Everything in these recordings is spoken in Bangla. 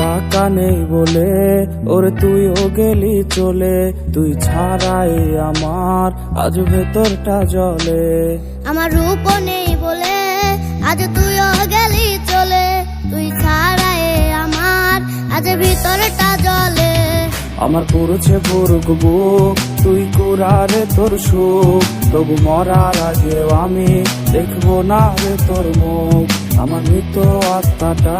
টাকা নেই বলে, ওরে তুইও গেলি চলে, তুই ছাড়াই আমার, আজ ভেতরটা জলে। আমার রূপ নেই বলে, আজ তুই ও গেলি চলে, তুই ছাড়াই আমার, আজ ভিতরটা জলে। আমার করছে পুরুক বুক, তুই কুরারে তোর সুখ। তবু মরার আগে আমি দেখব না রে তোর মুখ। আমার মৃত আত্মাটা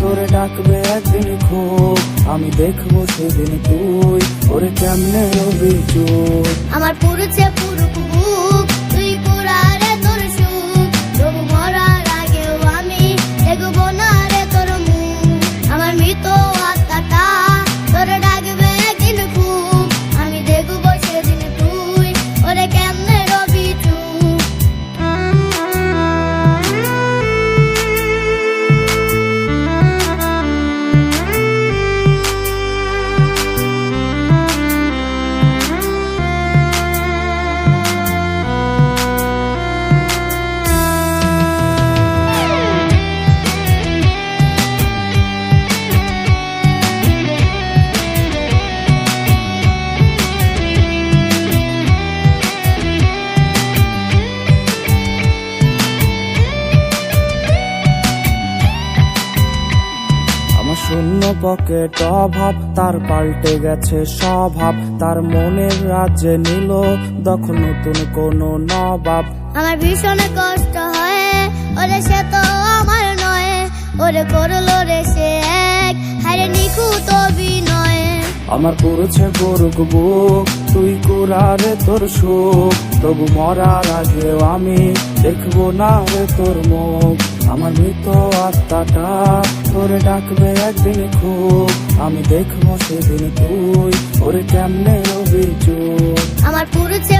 তোরে ডাকবে একদিন খুব। আমি দেখব সেদিন তুই, ওরে কেমনে রবি আমার পুরুষে পুরুষ বুক শূন্য পকেট অভাব, তার পাল্টে গেছে স্বভাব, তার মনের রাজ্যে নিল দখল নতুন কোন নবাব। আমার ভীষণ কষ্ট হয়, ওরে সে তো আমার নয়, ওরে করল আমার পুরুছে গরুক বুক, তুই কুরারে তোর সুখ। তবু মরার আগেও আমি দেখব না রে তোর মুখ। আমার মৃত আত্মাটা তোরে ডাকবে একদিন খুব। আমি দেখব সেদিন তুই, ওরে কেমনে চুপ আমার পুরুষে